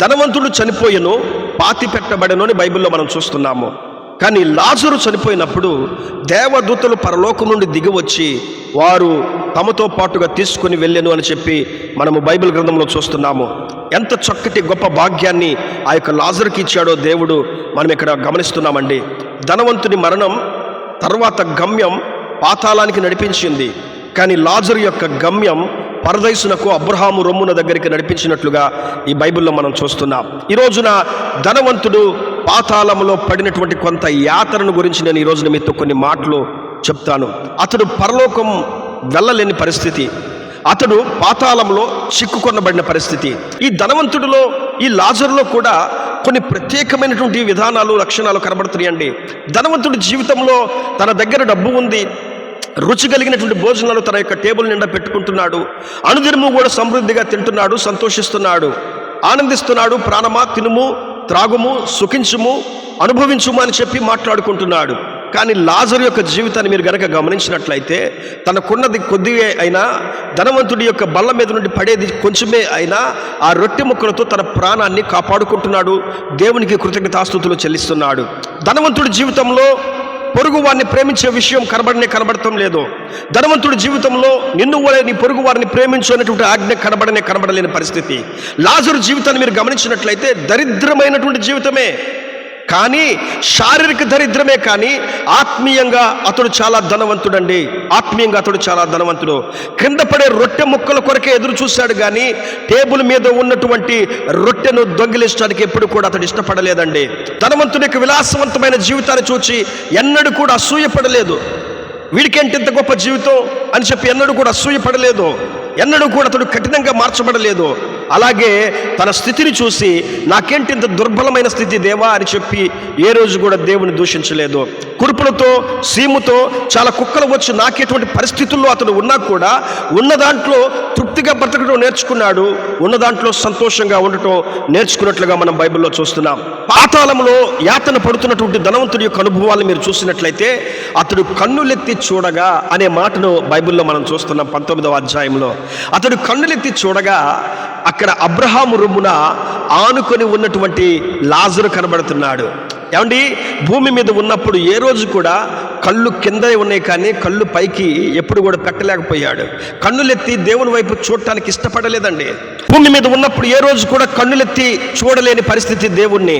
ధనవంతుడు చనిపోయెను పాతి పెట్టబడను అని బైబిల్లో మనం చూస్తున్నాము. కానీ లాజరు చనిపోయినప్పుడు దేవదూతలు పరలోకం నుండి దిగివచ్చి వారు తమతో పాటుగా తీసుకుని వెళ్ళాను అని చెప్పి మనము బైబిల్ గ్రంథంలో చూస్తున్నాము. ఎంత చక్కటి గొప్ప భాగ్యాన్ని ఆ యొక్క లాజరుకి ఇచ్చాడో దేవుడు మనం ఇక్కడ గమనిస్తున్నామండి. ధనవంతుని మరణం తర్వాత గమ్యం పాతాళానికి నడిపించింది. కానీ లాజరు యొక్క గమ్యం పరదైసునకు అబ్రహాము రొమ్మున దగ్గరికి నడిపించినట్లుగా ఈ బైబిల్లో మనం చూస్తున్నాం. ఈ రోజున ధనవంతుడు పాతాళంలో పడినటువంటి కొంత యాత్రను గురించి నేను ఈ రోజున మీతో కొన్ని మాటలు చెప్తాను. అతడు పరలోకం వెళ్ళలేని పరిస్థితి. అతడు పాతాళంలో చిక్కుకొనబడిన పరిస్థితి. ఈ ధనవంతుడిలో ఈ లాజర్లో కూడా కొన్ని ప్రత్యేకమైనటువంటి విధానాలు లక్షణాలు కనబడుతున్నాయండి. ధనవంతుడి జీవితంలో తన దగ్గర డబ్బు ఉంది. రుచి కలిగినటువంటి భోజనాలు తన యొక్క టేబుల్ నిండా పెట్టుకుంటున్నాడు. అనుదినము కూడా సమృద్ధిగా తింటున్నాడు సంతోషిస్తున్నాడు. ఆనందిస్తున్నాడు ప్రాణమా తినుము త్రాగుము సుఖించుము అనుభవించుము అని చెప్పి మాట్లాడుకుంటున్నాడు. కానీ లాజరు యొక్క జీవితాన్ని మీరు గనక గమనించినట్లయితే తనకున్నది కొద్దివే అయినా ధనవంతుడి యొక్క బల్ల మీద నుండి పడేది కొంచెమే అయినా ఆ రొట్టె ముక్కలతో తన ప్రాణాన్ని కాపాడుకుంటున్నాడు దేవునికి కృతజ్ఞతాస్తుతులు చెల్లిస్తున్నాడు. ధనవంతుడి జీవితంలో పొరుగు వారిని ప్రేమించే విషయం కనబడనే కనబడటం లేదు. ధనవంతుడి జీవితంలో నిన్ను వలె నీ పొరుగు వారిని ప్రేమించు అనేటువంటి ఆజ్ఞ కనబడనే కనబడలేని పరిస్థితి. లాజరు జీవితాన్ని మీరు గమనించినట్లయితే దరిద్రమైనటువంటి జీవితమే. కానీ శారీరక దరిద్రమే కానీ ఆత్మీయంగా అతడు చాలా ధనవంతుడండి. ఆత్మీయంగా అతడు చాలా ధనవంతుడు. క్రింద పడే రొట్టె ముక్కల కొరకే ఎదురు చూశాడు కానీ టేబుల్ మీద ఉన్నటువంటి రొట్టెను దొంగిలించడానికి ఎప్పుడు కూడా అతడు ఇష్టపడలేదండి. ధనవంతుని యొక్క విలాసవంతమైన జీవితాన్ని చూచి ఎన్నడూ కూడా అసూయపడలేదు. వీడికేంటి ఇంత గొప్ప జీవితం అని చెప్పి ఎన్నడూ కూడా అసూయపడలేదు. ఎన్నడూ కూడా అతడు కఠినంగా మార్చబడలేదు. అలాగే తన స్థితిని చూసి నాకేంటి ఇంత దుర్బలమైన స్థితి దేవా అని చెప్పి ఏ రోజు కూడా దేవుని దూషించలేదు. కురుపులతో సీముతో చాలా కుక్కలు వచ్చి నాకేటువంటి పరిస్థితుల్లో అతడు ఉన్నా కూడా ఉన్న దాంట్లో తృప్తిగా బ్రతకడం నేర్చుకున్నాడు. ఉన్న దాంట్లో సంతోషంగా ఉండటం నేర్చుకున్నట్లుగా మనం బైబిల్లో చూస్తున్నాం. పాతాళంలో యాతన పడుతున్నటువంటి ధనవంతుడి యొక్క అనుభవాలను మీరు చూసినట్లయితే అతడు కన్నులెత్తి చూడగా అనే మాటను బైబిల్లో మనం చూస్తున్నాం పంతొమ్మిదవ అధ్యాయంలో. అతడు కన్నులెత్తి చూడగా అక్కడ అబ్రహాము రొమ్మున ఆనుకొని ఉన్నటువంటి లాజరు కనబడుతున్నాడు. ఏమండి? భూమి మీద ఉన్నప్పుడు ఏ రోజు కూడా కళ్ళు కింద ఉన్నాయి కానీ కళ్ళు పైకి ఎప్పుడు కూడా పెట్టలేకపోయాడు. కన్నులెత్తి దేవుని వైపు చూడటానికి ఇష్టపడలేదండి. భూమి మీద ఉన్నప్పుడు ఏ రోజు కూడా కన్నులెత్తి చూడలేని పరిస్థితి దేవుణ్ణి.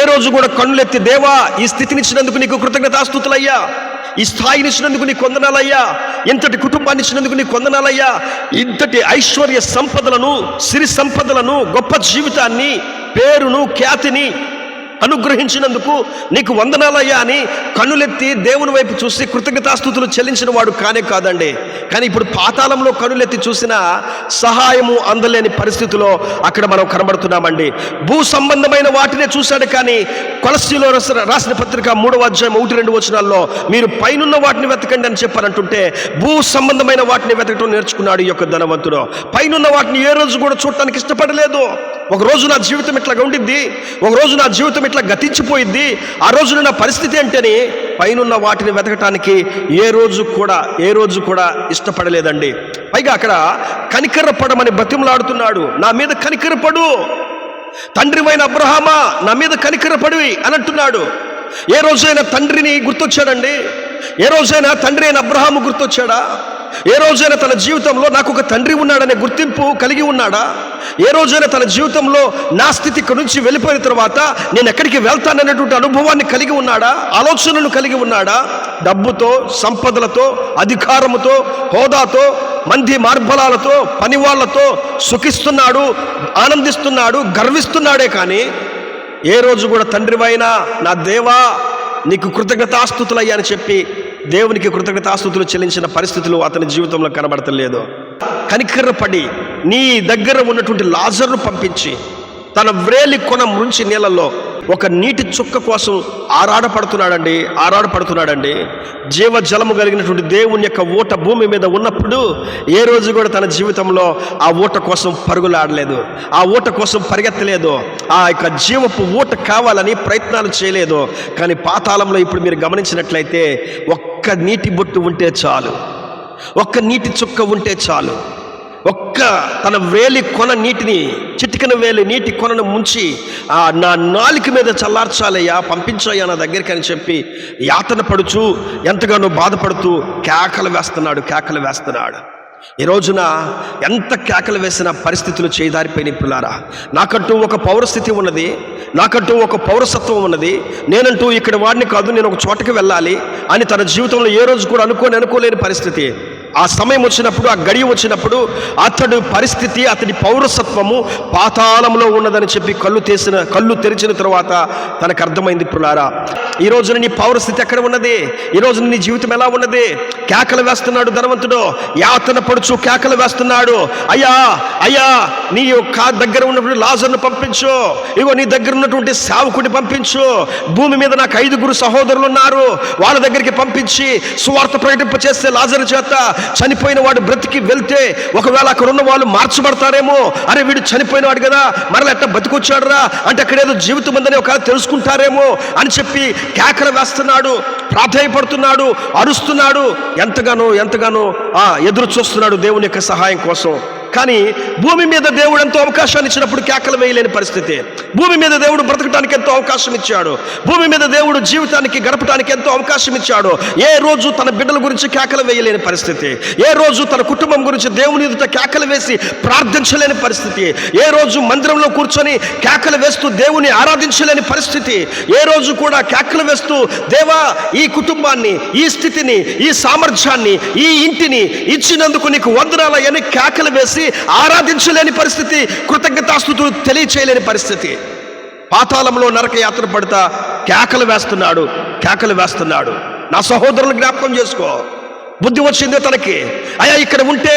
ఏ రోజు కూడా కన్నులెత్తి దేవా ఈ స్థితినిచ్చినందుకు నీకు కృతజ్ఞతాస్తుతులయ్యా ఈ స్థాయిని ఇచ్చినందుకు నీ కొందనాలయ్యా ఇంతటి కుటుంబాన్ని ఇచ్చినందుకు నీ కొందనాలయ్యా ఇంతటి ఐశ్వర్య సంపదలను సిరి సంపదలను గొప్ప జీవితాన్ని పేరును ఖ్యాతిని అనుగ్రహించినందుకు నీకు వందనాలయ్యా అని కనులెత్తి దేవుని వైపు చూసి కృతజ్ఞతాస్థుతులు చెల్లించిన వాడు కానే కాదండి. కానీ ఇప్పుడు పాతాళంలో కనులెత్తి చూసిన సహాయము అందలేని పరిస్థితిలో అక్కడ మనం కనబడుతున్నామండి. భూ సంబంధమైన వాటినే చూశాడు కానీ కొలస్ట్రీలో రాసిన- పత్రిక మూడవ అధ్యాయం ఒకటి రెండు వచనాల్లో మీరు పైనున్న వాటిని వెతకండి అని చెప్పారంటుంటే భూ సంబంధమైన వాటిని వెతకటం నేర్చుకున్నాడు ఈ యొక్క ధనవంతుడు. పైనున్న వాటిని ఏ రోజు కూడా చూడటానికి ఇష్టపడలేదు. ఒక రోజు నా జీవితం ఇట్లా ఉండిద్ది. ఒక రోజు నా జీవితం ఇట్లా గతించిపోయిద్ది. ఆ రోజున నా పరిస్థితి ఏంటని పైనున్న వాటిని వెతకటానికి ఏ రోజు కూడా ఏ రోజు కూడా ఇష్టపడలేదండి. పైగా అక్కడ కనికరపడమని బతిమలాడుతున్నాడు. నా మీద కనికరపడు తండ్రివైన అబ్రహామా నా మీద కనికరపడివి అని అంటున్నాడు. ఏ రోజైనా తండ్రిని గుర్తొచ్చాడండి? ఏ రోజైనా తండ్రి అయిన అబ్రహాము గుర్తొచ్చాడా? ఏ రోజైనా తన జీవితంలో నాకు ఒక తండ్రి ఉన్నాడనే గుర్తింపు కలిగి ఉన్నాడా? ఏ రోజైనా తన జీవితంలో నా స్థితి నుంచి వెళ్ళిపోయిన తర్వాత నేను ఎక్కడికి వెళ్తాననేటువంటి అనుభవాన్ని కలిగి ఉన్నాడా? ఆలోచనలు కలిగి ఉన్నాడా? డబ్బుతో సంపదలతో అధికారముతో హోదాతో మంది మార్బలాలతో పనివాళ్ళతో సుఖిస్తున్నాడు ఆనందిస్తున్నాడు గర్విస్తున్నాడే కానీ ఏ రోజు కూడా తండ్రివైనా నా దేవా నీకు కృతజ్ఞతాస్తుతులయ్యా అని చెప్పి దేవునికి కృతజ్ఞతాస్థుతులు చెల్లించిన పరిస్థితులు అతని జీవితంలో కనబడతలేదు కనికరపడి నీ దగ్గర ఉన్నటువంటి లాజర్ను పంపించి తన వ్రేలి కొన ముంచి నీళ్ళల్లో ఒక నీటి చుక్క కోసం ఆరాడపడుతున్నాడండి ఆరాడపడుతున్నాడండి. జీవజలము కలిగినటువంటి దేవుని యొక్క ఊట భూమి మీద ఉన్నప్పుడు ఏ రోజు కూడా తన జీవితంలో ఆ ఊట కోసం పరుగులాడలేదు ఆ ఊట కోసం పరిగెత్తలేదు ఆ యొక్క జీవపు ఊట కావాలని ప్రయత్నాలు చేయలేదు. కానీ పాతాళంలో ఇప్పుడు మీరు గమనించినట్లయితే ఒక్క నీటి బొట్టు ఉంటే చాలు ఒక్క నీటి చుక్క ఉంటే చాలు ఒక్క తన వేలి కొన నీటిని చిటి వేలి నీటి కొనను ముంచి నా నాలుక మీద చల్లార్చాలయ్యా పంపించాయా నా దగ్గరికి అని చెప్పి యాతన పడుచు ఎంతగానో బాధపడుతూ కేకలు వేస్తున్నాడు కేకలు వేస్తున్నాడు. ఈ రోజున ఎంత కేకలు వేసిన పరిస్థితులు చేదారిపోయిన పిల్లారా. నాకంటూ ఒక పౌరస్థితి ఉన్నది నాకంటూ ఒక పౌరసత్వం ఉన్నది నేనంటూ ఇక్కడ వాడిని కాదు నేను ఒక చోటకి వెళ్ళాలి అని తన జీవితంలో ఏ రోజు కూడా అనుకోని అనుకోలేని పరిస్థితి. ఆ సమయం వచ్చినప్పుడు ఆ గడియ వచ్చినప్పుడు అతడు పరిస్థితి అతడి పౌరసత్వము పాతాళంలో ఉన్నదని చెప్పి కళ్ళు తెసిన కళ్ళు తెరిచిన తర్వాత తనకు అర్థమైంది పులారా. ఈ రోజున నీ పౌరస్థితి ఎక్కడ ఉన్నది? ఈ రోజున నీ జీవితం ఎలా ఉన్నది? కేకలు వేస్తున్నాడు ధనవంతుడు. యాతన పడుచు కేకలు వేస్తున్నాడు. అయ్యా అయ్యా నీ యొక్క దగ్గర ఉన్నప్పుడు లాజర్ను పంపించు. ఇగో నీ దగ్గర ఉన్నటువంటి సేవకుడిని పంపించు. భూమి మీద నాకు ఐదుగురు సహోదరులు ఉన్నారు. వాళ్ళ దగ్గరికి పంపించి సువార్త ప్రకటింప చేస్తే లాజర్ చేత చనిపోయిన వాడు బ్రతికి వెళ్తే ఒకవేళ అక్కడ ఉన్న వాళ్ళు మార్చబడతారేమో అరే వీడు చనిపోయిన వాడు కదా మరల ఎట్ట బతికొచ్చాడురా అంటే అక్కడ ఏదో జీవితం ఉందని ఒక తెలుసుకుంటారేమో అని చెప్పి కేకలు వేస్తున్నాడు ప్రాధాయపడుతున్నాడు అరుస్తున్నాడు. ఎంతగానో ఎంతగానో ఆ ఎదురు చూస్తున్నాడు దేవుని యొక్క సహాయం కోసం. కానీ భూమి మీద దేవుడు ఎంతో అవకాశాన్ని ఇచ్చినప్పుడు కేకలు వేయలేని పరిస్థితి. భూమి మీద దేవుడు బ్రతకడానికి ఎంతో అవకాశం ఇచ్చాడు. భూమి మీద దేవుడు జీవితానికి గడపడానికి ఎంతో అవకాశం ఇచ్చాడు. ఏ రోజు తన బిడ్డల గురించి కేకలు వేయలేని పరిస్థితి. ఏ రోజు తన కుటుంబం గురించి దేవుని ఎదుట కేకలు వేసి ప్రార్థించలేని పరిస్థితి. ఏ రోజు మందిరంలో కూర్చొని కేకలు వేస్తూ దేవుని ఆరాధించలేని పరిస్థితి. ఏ రోజు కూడా కేకలు వేస్తూ దేవా ఈ కుటుంబాన్ని ఈ స్థితిని ఈ సామర్థ్యాన్ని ఈ ఇంటిని ఇచ్చినందుకు నీకు వందనాలని కేకలు వేసి ఆరాధించలేని పరిస్థితి కృతజ్ఞతాస్థుతులు తెలియచేయలేని పరిస్థితి. పాతాళంలో నరక యాత్ర పడతా కేకలు వేస్తున్నాడు కేకలు వేస్తున్నాడు. నా సహోదరులు జ్ఞాపకం చేసుకో. బుద్ధి వచ్చిందే తనకి. అయ్యా ఇక్కడ ఉంటే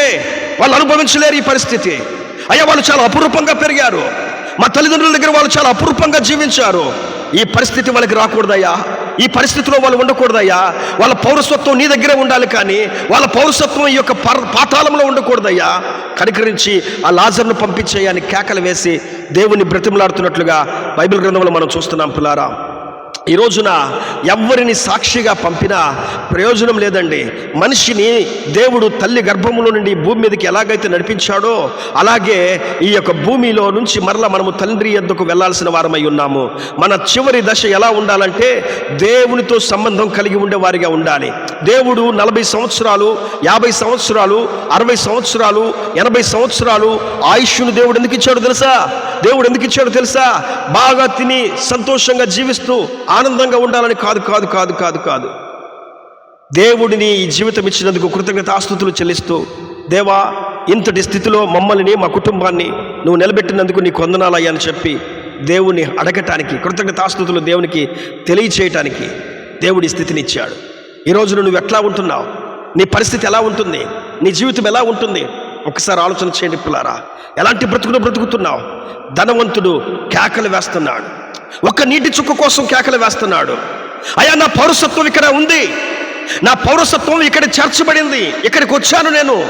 వాళ్ళు అనుభవించలేరు ఈ పరిస్థితి. అయ్యా వాళ్ళు చాలా అపురూపంగా పెరిగారు. మా తల్లిదండ్రుల దగ్గర వాళ్ళు చాలా అపురూపంగా జీవించారు. ఈ పరిస్థితి వాళ్ళకి రాకూడదయ్యా. ఈ పరిస్థితిలో వాళ్ళు ఉండకూడదయ్యా. వాళ్ళ పౌరసత్వం నీ దగ్గరే ఉండాలి కానీ వాళ్ళ పౌరసత్వం ఈ యొక్క పర పాతాళంలో ఉండకూడదయ్యా. కనికరించి ఆ లాజర్ను పంపించేయని కేకలు వేసి దేవుని బ్రతిమలాడుతున్నట్లుగా బైబిల్ గ్రంథంలో మనం చూస్తున్నాం పిల్లారా. ఈ రోజున ఎవ్వరిని సాక్షిగా పంపినా ప్రయోజనం లేదండి. మనిషిని దేవుడు తల్లి గర్భములో నుండి భూమి మీదకి ఎలాగైతే నడిపించాడో అలాగే ఈ యొక్క భూమిలో నుంచి మరలా మనము తండ్రి ఎద్దుకు వెళ్ళాల్సిన వారమై ఉన్నాము. మన చివరి దశ ఎలా ఉండాలంటే దేవునితో సంబంధం కలిగి ఉండే వారిగా ఉండాలి. దేవుడు నలభై సంవత్సరాలు యాభై సంవత్సరాలు అరవై సంవత్సరాలు ఎనభై సంవత్సరాలు ఆయుష్ను దేవుడు ఎందుకు ఇచ్చాడు తెలుసా? దేవుడు ఎందుకు ఇచ్చాడో తెలుసా? బాగా తిని సంతోషంగా జీవిస్తూ ఆనందంగా ఉండాలని కాదు కాదు కాదు కాదు కాదు. దేవుడిని ఈ జీవితం ఇచ్చినందుకు కృతజ్ఞత ఆస్తుతులు చెల్లిస్తూ దేవా ఇంతటి స్థితిలో మమ్మల్ని మా కుటుంబాన్ని నువ్వు నిలబెట్టినందుకు నీ కొందనాలయ్యా అని చెప్పి దేవుని అడగటానికి కృతజ్ఞతాస్తుతులు దేవునికి తెలియచేయటానికి దేవుడి స్థితిని ఇచ్చాడు ఈ నువ్వు ఎట్లా ఉంటున్నావు? నీ పరిస్థితి ఎలా ఉంటుంది? నీ జీవితం ఎలా ఉంటుంది? ఒకసారి ఆలోచన చేయండి పిల్లారా. ఎలాంటి బ్రతుకును బ్రతుకుతున్నావు? ధనవంతుడు కేకలు వేస్తున్నాడు. ఒక్క నీటి చుక్క కోసం కేకలు వేస్తున్నాడు. అయ్యా నా పౌరసత్వం ఇక్కడ ఉంది. నా పౌరసత్వం ఇక్కడ చేర్చబడింది. ఇక్కడికి వచ్చాను నేను.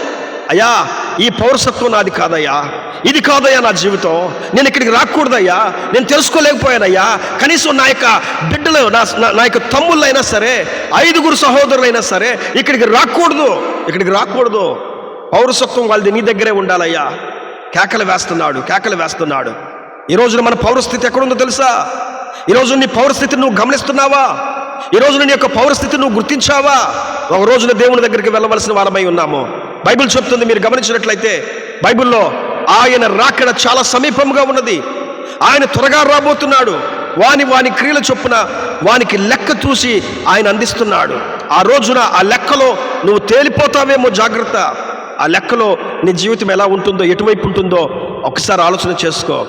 అయ్యా ఈ పౌరసత్వం నాది కాదయ్యా. ఇది కాదయ్యా నా జీవితం. నేను ఇక్కడికి రాకూడదయ్యా. నేను తెలుసుకోలేకపోయానయ్యా. కనీసం నా యొక్క బిడ్డలు నా నా- నా యొక్క తమ్ముళ్ళైనా సరే ఐదుగురు సహోదరులైనా సరే ఇక్కడికి రాకూడదు. ఇక్కడికి రాకూడదు. పౌరసత్వం వాళ్ళది నీ దగ్గరే ఉండాలయ్యా. కేకలు వేస్తున్నాడు కేకలు వేస్తున్నాడు. ఈ రోజున మన పౌరస్థితి ఎక్కడుందో తెలుసా? ఈరోజు నీ పౌరస్థితిని నువ్వు గమనిస్తున్నావా? ఈ నీ యొక్క పౌరస్థితిని నువ్వు గుర్తించావా? ఒక రోజున దేవుని దగ్గరికి వెళ్ళవలసిన వారమై ఉన్నాము. బైబిల్ చెప్తుంది మీరు గమనించినట్లయితే బైబిల్లో ఆయన రాకడ చాలా సమీపంగా ఉన్నది. ఆయన త్వరగా రాబోతున్నాడు. వాని వాని క్రియల చొప్పున వానికి లెక్క చూసి ఆయన అందిస్తున్నాడు. ఆ రోజున ఆ లెక్కలో నువ్వు తేలిపోతావేమో జాగ్రత్త. ఆ లెక్కలో నీ జీవితం ఎలా ఉంటుందో ఎటువైపు ఉంటుందో ఒకసారి ఆలోచన చేసుకో.